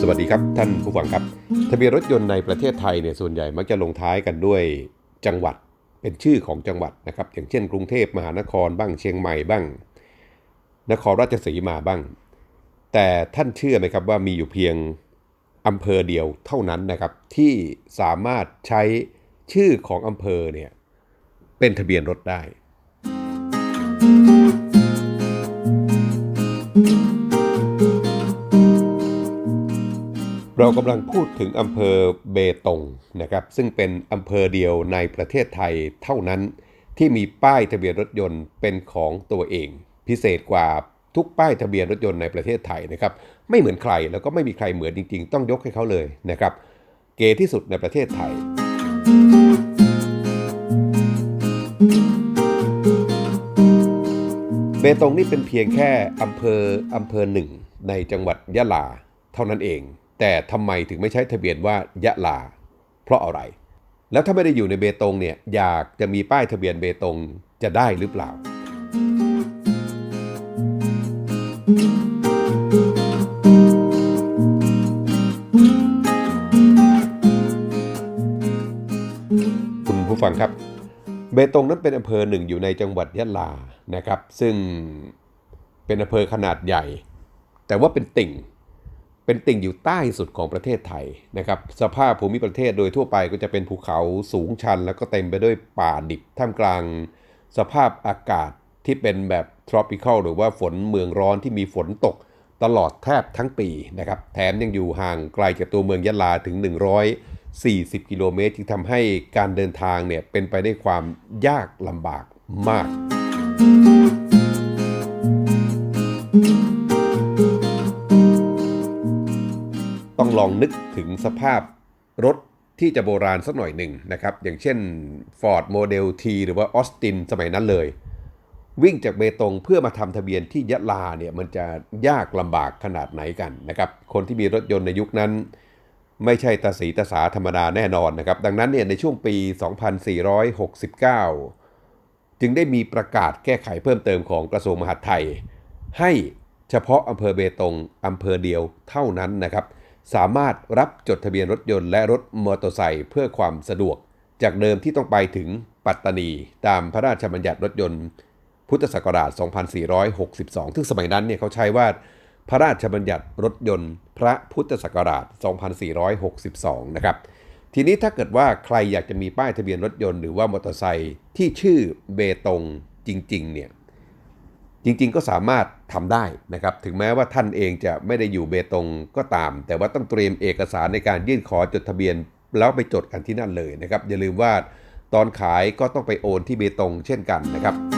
สวัสดีครับท่านผู้ฟังครับ ทะเบียนรถยนต์ในประเทศไทยเนี่ยส่วนใหญ่มักจะลงท้ายกันด้วยจังหวัดเป็นชื่อของจังหวัดนะครับ อย่างเช่น กรุงเทพมหานครบ้างเชียงใหม่บ้าง นครราชสีมาบ้าง แต่ท่านเชื่อไหมครับว่ามีอยู่เพียงอำเภอเดียวเท่านั้นนะครับ ที่สามารถใช้ชื่อของอำเภอเนี่ยเป็นทะเบียนรถได้ เรากำลังพูดถึงอำเภอเบตงนะครับ ซึ่งเป็นอำเภอเดียวในประเทศไทยเท่านั้น ที่มีป้ายทะเบียนรถยนต์เป็นของตัวเอง พิเศษกว่าทุกป้ายทะเบียนรถยนต์ในประเทศไทยนะครับ ไม่เหมือนใครแล้วก็ไม่มีใครเหมือนจริง ๆ ต้องยกให้เขาเลยนะครับ เก๋ที่สุดในประเทศไทย เบตงนี่เป็นเพียงแค่อำเภออำเภอหนึ่งในจังหวัดยะลาเท่านั้นเอง แต่ทำไมถึงไม่ใช้ทะเบียนว่ายะลา เพราะอะไร แล้วถ้าไม่ได้อยู่ในเบตงเนี่ยอยากจะมีป้ายทะเบียนเบตงจะได้หรือเปล่า คุณผู้ฟังครับ เบตงนั้นเป็นอำเภอหนึ่งอยู่ในจังหวัดยะลานะครับ ซึ่งเป็นอำเภอขนาดใหญ่ แต่ว่าเป็นติ่งเป็นติ่งอยู่ใต้สุดของประเทศไทยนะครับ สภาพภูมิประเทศโดยทั่วไปก็จะเป็นภูเขาสูงชัน แล้วก็เต็มไปด้วยป่าดิบท่ามกลางสภาพอากาศที่เป็นแบบ tropical หรือว่าฝนเมืองร้อนที่มีฝนตกตลอดแทบทั้งปีนะครับ แถมยังอยู่ห่างไกลจากตัวเมืองยะลาถึง 40 กิโลเมตรที่ทำให้การเดินทางเนี่ยเป็นไปได้วยความยากลำบากมาก ต้องลองนึกถึงสภาพรถที่จะโบราณสักหน่อยหนึ่งนะครับ อย่างเช่น Ford Model T หรือว่า Austin สมัยนั้นเลย วิ่งจากเบตงเพื่อมาทำทะเบียนที่ยะลาเนี่ยมันจะยากลำบากขนาดไหนกันนะครับ คนที่มีรถยนต์ในยุคนั้น ไม่ใช่ตาสีตาสาธรรมดาแน่นอนนะครับ ดังนั้นเนี่ยในช่วงปี 2469 จึงได้มีประกาศแก้ไขเพิ่มเติมของกระทรวงมหาดไทย ให้เฉพาะอำเภอเบตงอำเภอเดียวเท่านั้นนะครับ สามารถรับจดทะเบียนรถยนต์และรถมอเตอร์ไซค์เพื่อความสะดวก จากเดิมที่ต้องไปถึงปัตตานี ตามพระราชบัญญัติรถยนต์ พุทธศักราช 2462 ซึ่งสมัยนั้นเนี่ยเขาใช้ว่า พระราชบัญญัติรถยนต์ พระพุทธศักราช 2462 นะครับ ทีนี้ถ้าเกิดว่าใครอยากจะมีป้ายทะเบียนรถยนต์หรือว่ามอเตอร์ไซค์ที่ชื่อเบตงจริงๆ เนี่ยจริงๆ ก็สามารถทำได้นะครับ ถึงแม้ว่าท่านเองจะไม่ได้อยู่เบตงก็ตาม แต่ว่าต้องเตรียมเอกสารในการยื่นขอจดทะเบียน แล้วไปจดกันที่นั่นเลยนะครับ อย่าลืมว่าตอนขายก็ต้องไปโอนที่เบตงเช่นกันนะครับ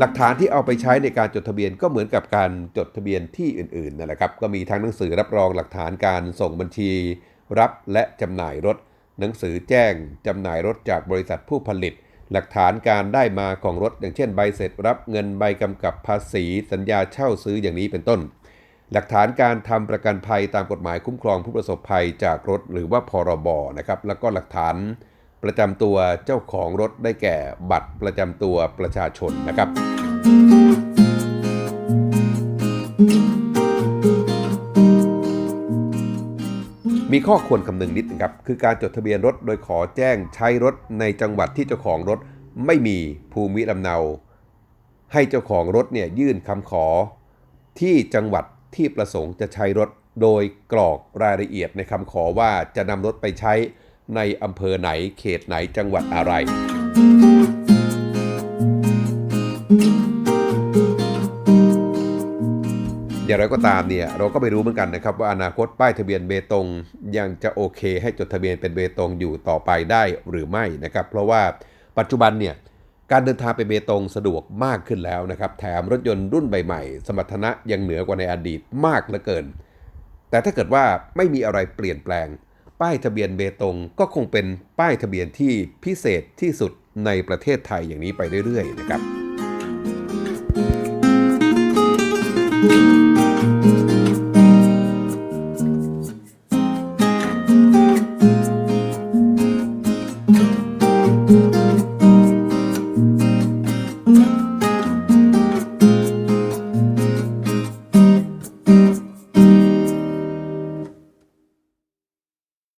หลักฐานที่เอาไปใช้ในการจดทะเบียนก็เหมือนกับการจดทะเบียนที่อื่นๆนั่นแหละครับก็มีทั้งหนังสือรับรองหลักฐานการส่งบัญชี รับและจำหน่ายรถ หนังสือแจ้งจำหน่ายรถจากบริษัทผู้ผลิต หลักฐานการได้มาของรถ อย่างเช่นใบเสร็จรับเงินใบกำกับภาษี สัญญาเช่าซื้ออย่างนี้เป็นต้น หลักฐานการทำประกันภัยตามกฎหมายคุ้มครองผู้ประสบภัยจากรถ หรือว่าพรบนะครับแล้วก็หลักฐานประจำตัวเจ้าของรถได้แก่บัตรประจำตัวประชาชนนะครับ มีข้อควรคำนึงนิดนึงครับ คือการจดทะเบียนรถโดยขอแจ้งใช้รถในจังหวัดที่เจ้าของรถไม่มีภูมิลำเนา ให้เจ้าของรถเนี่ยยื่นคำขอ ที่จังหวัดที่ประสงค์จะใช้รถโดยกรอกรายละเอียดในคำขอว่าจะนำรถไปใช้ในอำเภอไหนเขตไหนจังหวัดอะไร อย่างไรก็ตามเนี่ยเราก็ไม่รู้เหมือนกันนะครับว่าอนาคตป้ายทะเบียนเบตงยังจะโอเค ให้จดทะเบียนเป็นเบตงอยู่ต่อไปได้หรือไม่นะครับเพราะว่าปัจจุบันเนี่ยการเดินทางไปเบตงสะดวกมากขึ้นแล้วนะครับแถมรถยนต์รุ่นใหม่ๆ สมรรถนะยังเหนือกว่าในอดีตมากเหลือเกิน แต่ถ้าเกิดว่าไม่มีอะไรเปลี่ยนแปลง ป้ายทะเบียนเบตงก็คงเป็นป้ายทะเบียนที่พิเศษที่สุดในประเทศไทยอย่างนี้ไปเรื่อยๆนะครับ